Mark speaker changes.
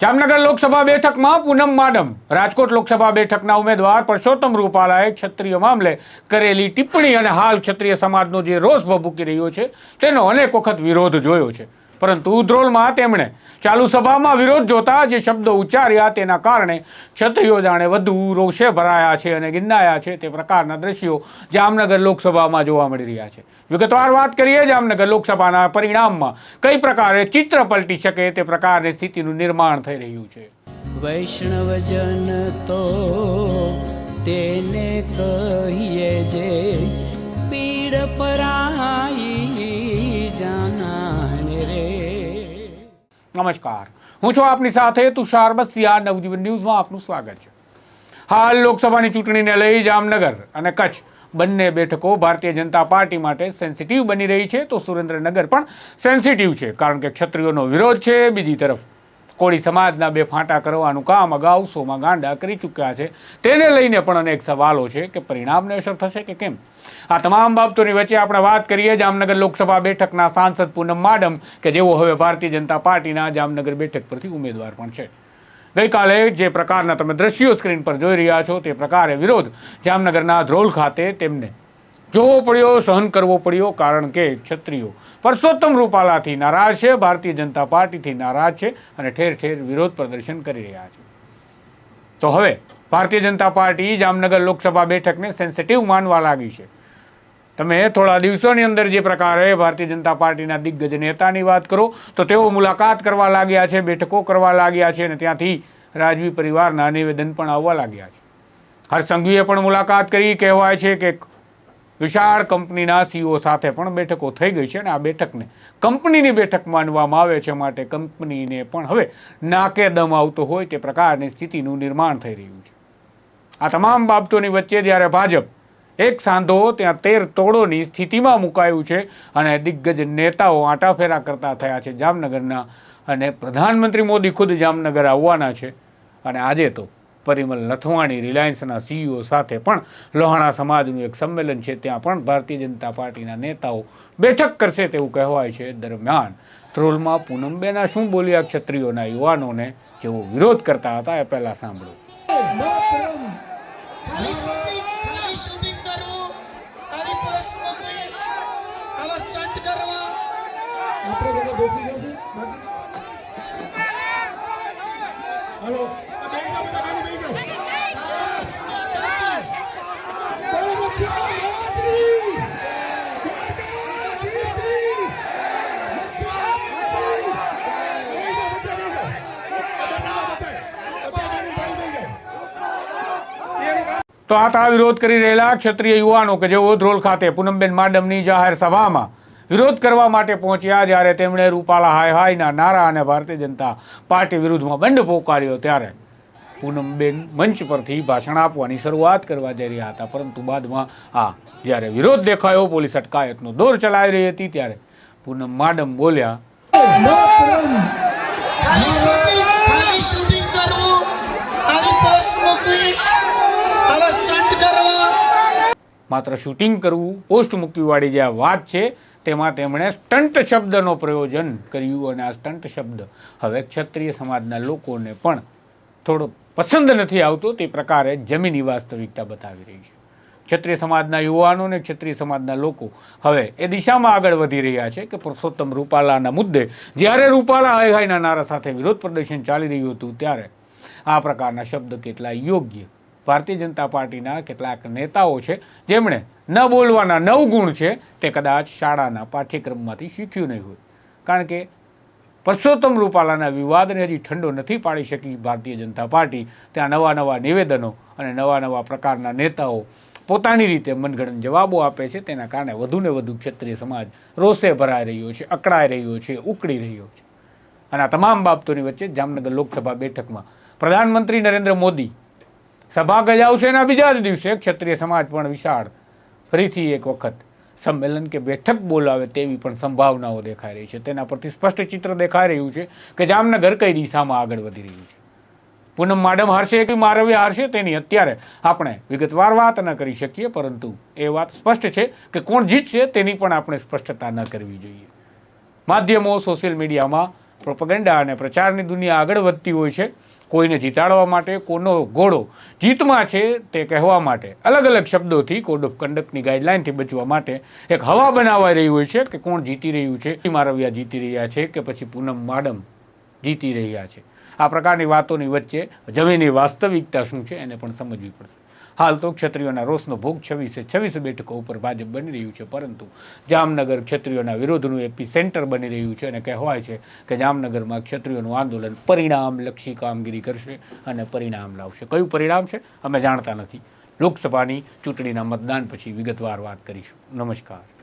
Speaker 1: જામનગર લોકસભા બેઠકમાં પૂનમ માડમ, રાજકોટ લોકસભા બેઠકના ઉમેદવાર પરસોત્તમ રૂપાલાએ ક્ષત્રિય મામલે કરેલી ટિપ્પણી અને હાલ ક્ષત્રિય સમાજનો જે રોષ ભભૂકી રહ્યો છે, તેનો અનેક વખત વિરોધ જોયો છે. પરંતુ ઉધ્રોલમાં તેમણે ચાલુ સભામાં વિરોધ જોતા જે શબ્દો ઉચ્ચાર્યા તેના કારણે ક્ષત્રિયો જાણે વધુ રોષે ભરાયા છે અને ગિન્નાયા છે તે પ્રકારના દ્રશ્યો જામનગર લોકસભામાં જોવા મળી રહ્યા છે. વિગતવાર વાત કરીએ, જામનગર લોકસભાના પરિણામમાં કઈ પ્રકારે ચિત્ર પલટી શકે તે પ્રકારની સ્થિતિનું નિર્માણ થઈ રહ્યું છે.
Speaker 2: વૈષ્ણવજન તો તેને કહીએ જે પીડ પરાઈ
Speaker 1: નમસ્કાર. હું છું આપની સાથે તુષાર બસિયા. નવજીવન ન્યૂઝમાં આપનું સ્વાગત છે. હાલ લોકસભાની ચૂંટણીને લઈ જામનગર અને કચ્છ બંને બેઠકો ભારતીય જનતા પાર્ટી માટે સેન્સિટિવ બની રહી છે. તો સુરેન્દ્રનગર પણ સેન્સિટિવ છે. કારણ કે ક્ષત્રિયોનો વિરોધ છે. બીજી તરફ કોળી સમાજના બે ફાંટા કરવાનું કામ અગાઉ સોમાં ગાંડા કરી ચૂક્યા છે. તેને લઈને પણ અનેક સવાલો છે કે પરિણામને અસર થશે કે કેમ? આ તમામ બાબતોની વચ્ચે આપણે વાત કરીએ જામનગર લોકસભા બેઠકના સાંસદ પૂનમ માડમ, કે જેઓ હવે ભારતીય જનતા પાર્ટીના જામનગર બેઠક પરથી ઉમેદવાર પણ છે. ગઈકાલે જે પ્રકારના તમે દ્રશ્યો સ્ક્રીન પર જોઈ રહ્યા છો તે પ્રકારે વિરોધ જામનગરના ધ્રોલ ખાતે તેમને જોવો પડ્યો, સહન કરવો પડ્યો, કારણ કે ક્ષત્રિયો પરસોત્તમ રૂપાલાથી નારાજ છે, ભારતીય જનતા પાર્ટીથી નારાજ છે અને ઠેર ઠેર વિરોધ પ્રદર્શન કરી રહ્યા છે. તો હવે ભારતીય જનતા પાર્ટી જામનગર લોકસભા બેઠકને સેન્સિટિવ માનવા લાગી છે. તમે થોડા દિવસોની અંદર જે પ્રકારે ભારતીય જનતા પાર્ટીના દિગ્ગજ નેતાની વાત કરો, તો તેઓ મુલાકાત કરવા લાગ્યા છે, બેઠકો કરવા લાગ્યા છે અને ત્યાંથી રાજવી પરિવારના નિવેદન પણ આવવા લાગ્યા છે. હર્ષ સંઘવીએ પણ મુલાકાત કરી, કહેવાય છે કે વિશાળ કંપનીના સીઓ સાથે પણ બેઠકો થઈ ગઈ છે અને આ બેઠકને કંપનીની બેઠક માનવામાં આવે છે માટે કંપનીને પણ હવે નાકે દમ આવતો હોય તે પ્રકારની સ્થિતિનું નિર્માણ થઈ રહ્યું છે. આ તમામ બાબતોની વચ્ચે જ્યારે ભાજપ એક સાંધો ત્યાં તેર તોડોની સ્થિતિમાં મુકાયું છે અને દિગ્ગજ નેતાઓ આંટાફેરા કરતા થયા છે જામનગરના અને પ્રધાનમંત્રી મોદી ખુદ જામનગર આવવાના છે. અને આજે તો પરિમલ નથવાણી રિલાયન્સના સીઈઓ સાથે પણ લોહાણા સમાજનું એક સંમેલન છે, ત્યાં પણ ભારતીય જનતા પાર્ટીના નેતાઓ બેઠક કરશે તેવું કહેવાય છે. દરમિયાન ત્રોલમાં પૂનમબેના શું બોલ્યા? ક્ષત્રિયોના યુવાનોને જેઓ વિરોધ કરતા હતા, એ પહેલાં સાંભળો.
Speaker 3: આપણે બધા બેસી છીએ. બાકી હાલો આ બેસી જાઓ બધા બેસી જાઓ બોલો બચ્ચો માતરી દ્વારકાધીશની
Speaker 1: તો આ તા વિરોધ કરી રહેલા ક્ષત્રિય યુવાનો કે જેઓ ધ્રોલ ખાતે પૂનમબેન માડમની જાહેર સભામાં વિરોધ કરવા માટે પહોંચ્યા જ્યારે તેમણે રૂપાલા હાય હાયના નારા અને ભારતીય જનતા પાર્ટી વિરુદ્ધમાં બંડ પોકાર્યો ત્યારે પૂનમબેન મંચ પરથી ભાષણ આપવાની શરૂઆત કરવા જઈ રહ્યા હતા. પરંતુ બાદમાં આ જ્યારે વિરોધ દેખાયો, પોલીસ અટકાયતનો દોર ચલાવી રહી હતી ત્યારે પૂનમ માડમ બોલ્યા
Speaker 4: ખાલી શૂટિંગ ખાલી શૂટિંગ કરવું આવી પોસ્ટ મૂકવી આવા સ્ટન્ટ કરવા
Speaker 1: માત્ર શૂટિંગ કરવું પોસ્ટ મૂકવીવાળી જે આ વાત છે, તેમાં તેમણે સ્ટન્ટ શબ્દનો પ્રયોજન કર્યું અને આ સ્ટન્ટ શબ્દ હવે ક્ષત્રિય સમાજના લોકોને પણ થોડો પસંદ નથી આવતો તે પ્રકારે જમીની વાસ્તવિકતા બતાવી રહી છે. ક્ષત્રિય સમાજના યુવાનો અને ક્ષત્રિય સમાજના લોકો હવે એ દિશામાં આગળ વધી રહ્યા છે કે પુરુષોત્તમ રૂપાલાના મુદ્દે જ્યારે રૂપાલા હાય હાયના નારા સાથે વિરોધ પ્રદર્શન ચાલી રહ્યું હતું ત્યારે આ પ્રકારના શબ્દ કેટલા યોગ્ય ભારતીય જનતા પાર્ટીના કેટલાક નેતાઓ છે, જેમણે ન બોલવાના નવ ગુણ છે, તે કદાચ શાળાના પાઠ્યક્રમમાંથી શીખ્યું નહીં હોય. કારણ કે પરસોત્તમ રૂપાલાના વિવાદને હજી ઠંડો નથી પાડી શકી ભારતીય જનતા પાર્ટી. ત્યાં નવા નવા નિવેદનો અને નવા નવા પ્રકારના નેતાઓ પોતાની રીતે મનગણન જવાબો આપે છે. તેના કારણે વધુને વધુ ક્ષત્રિય સમાજ રોષે ભરાઈ રહ્યો છે, અકળાઈ રહ્યો છે, ઉકળી રહ્યો છે. અને આ તમામ બાબતોની વચ્ચે જામનગર લોકસભા બેઠકમાં પ્રધાનમંત્રી નરેન્દ્ર મોદી સભા ગજાવશે એના બીજા જ દિવસે. ક્ષત્રિય સમાજ પણ વિશાળ. ફરીથી એક વખત સંમેલન કે બેઠક બોલાવે તેવી પણ સંભાવનાઓ દેખાઈ રહી છે. તેના પરથી સ્પષ્ટ ચિત્ર દેખાઈ રહ્યું છે કે જામનગર કઈ દિશામાં આગળ વધી રહ્યું છે. પૂનમ માડમ હારશે કે મારવ્ય હારશે તેની અત્યારે આપણે વિગતવાર વાત ન કરી શકીએ, પરંતુ એ વાત સ્પષ્ટ છે કે કોણ જીતશે તેની પણ આપણે સ્પષ્ટતા ન કરવી જોઈએ. માધ્યમો સોશિયલ મીડિયામાં પ્રોપગેન્ડા અને પ્રચારની દુનિયા આગળ વધતી હોય છે. કોઈને જીતાડવા માટે, કોનો ઘોડો જીતમાં છે તે કહેવા માટે. અલગ અલગ શબ્દોથી કોડ ઓફ કન્ડક્ટની ગાઈડલાઇનથી બચવા માટે એક હવા બનાવાઈ રહી હોય છે કે કોણ જીતી રહ્યું છે મારવિયા જીતી રહ્યા છે કે પછી પૂનમ માડમ જીતી રહ્યા છે. આ પ્રકારની વાતોની વચ્ચે જમીનની વાસ્તવિકતા શું છે એને પણ સમજવી પડશે. હાલ તો ક્ષત્રિયોના રોષનો ભોગ છવ્વીસે છવ્વીસ બેઠકો ઉપર ભાજપ બની રહ્યું છે, પરંતુ જામનગર ક્ષત્રિયોના વિરોધનું એપી સેન્ટર બની રહ્યું છે અને કહેવાય છે કે જામનગરમાં ક્ષત્રિયોનું આંદોલન પરિણામલક્ષી કામગીરી કરશે અને પરિણામ લાવશે. કયું પરિણામ છે? અમે જાણતા નથી. લોકસભાની ચૂંટણીના મતદાન પછી વિગતવાર વાત કરીશું. નમસ્કાર.